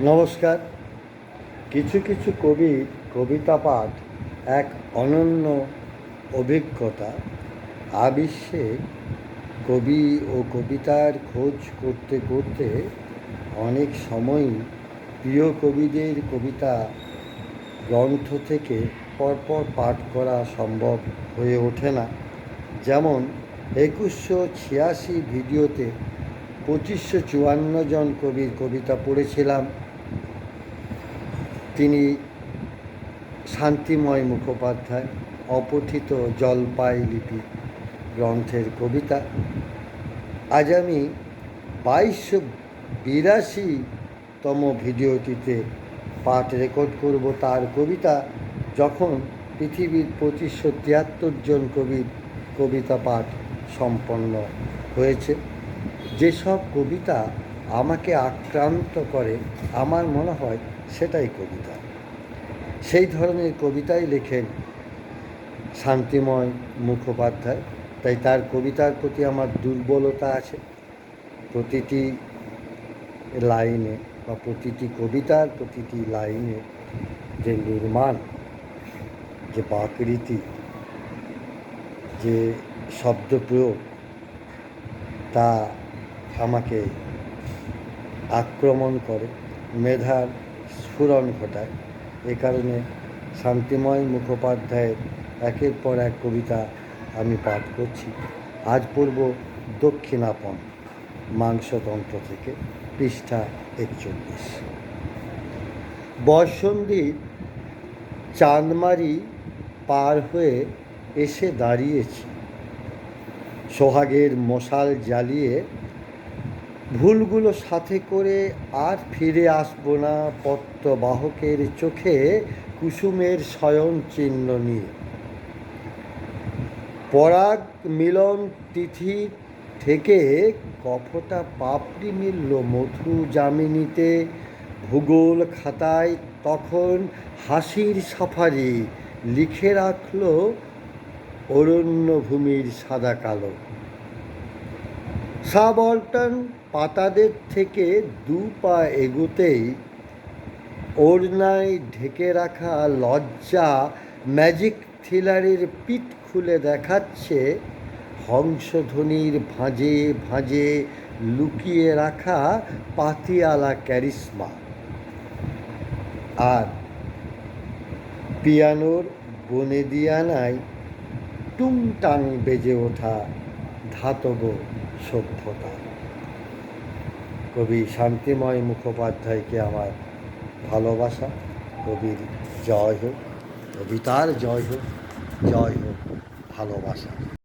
নমস্কার। কিছু কিছু কবি, কবিতা পাঠ, এক অনন্য অভিজ্ঞতা। আবিশ্বে কবি ও কবিতার খোঁজ করতে করতে অনেক সময়ই প্রিয় কবিদের কবিতা গ্রন্থ থেকে পরপর পাঠ করা সম্ভব হয়ে ওঠে না। যেমন একুশশো ছিয়াশি ভিডিওতে পঁচিশশো চুয়ান্ন জন কবির কবিতা পড়েছিলাম। তিনি শান্তিময় মুখোপাধ্যায় অপঠিত জলপাই লিপি গ্রন্থের কবিতা। আজ আমি বাইশশো বিরাশিতম ভিডিওটিতে পাঠ রেকর্ড করব তার কবিতা, যখন পৃথিবীর পঁচিশশো তিয়াত্তর জন কবির কবিতা পাঠ সম্পন্ন হয়েছে। যেসব কবিতা আমাকে আক্রান্ত করে, আমার মনে হয় সেটাই কবিতা। সেই ধরনের কবিতাই লেখেন শান্তিময় মুখোপাধ্যায়। তাই তার কবিতার প্রতি আমার দুর্বলতা আছে। প্রতিটি লাইনে বা প্রতিটি কবিতার প্রতিটি লাইনে যে নির্মাণ, যে বাকরীতি যে শব্দপ্রয়োগ তা আমাকে আক্রমণ করে, মেধার স্ফুরণ ঘটায়। এ কারণে শান্তিময় মুখোপাধ্যায়ের একের পর এক কবিতা আমি পাঠ করছি। আজ পড়ব দক্ষিণাপন, মাংসতন্ত্র থেকে, পৃষ্ঠা একচল্লিশ। বর্ষন্দীপ চাঁদমারি পার হয়ে এসে দাঁড়িয়েছি। সোহাগের মশাল জ্বালিয়ে ভুলগুলো সাথে করে আর ফিরে আসব না পত্রবাহকের চোখে কুসুমের শয়ন চিহ্ন নিয়ে। পরাগ মিলন তিথি থেকে কফটা পাপড়ি মিলল মধু যামিনীতে। ভূগোল খাতায় তখন হাসির সাফারি লিখে রাখল অরণ্যভূমির সাদা কালো। সাবল্টন পাতাদের থেকে দু পা এগোতেই ওড়নায় ঢেকে রাখা লজ্জা ম্যাজিক থ্রিলারের পিঠ খুলে দেখাচ্ছে হংসধ্বনির ভাঁজে ভাঁজে লুকিয়ে রাখা পাতিয়ালা ক্যারিসমা। আর পিয়ানোর বনেদিয়ানায় টুংটাং বেজে ওঠা ধাতব সভ্যতা। কবি শান্তিময় মুখোপাধ্যায়কে আমার ভালোবাসা। কবির জয় হোক, কবিতার জয় হোক জয় হোক, ভালোবাসা।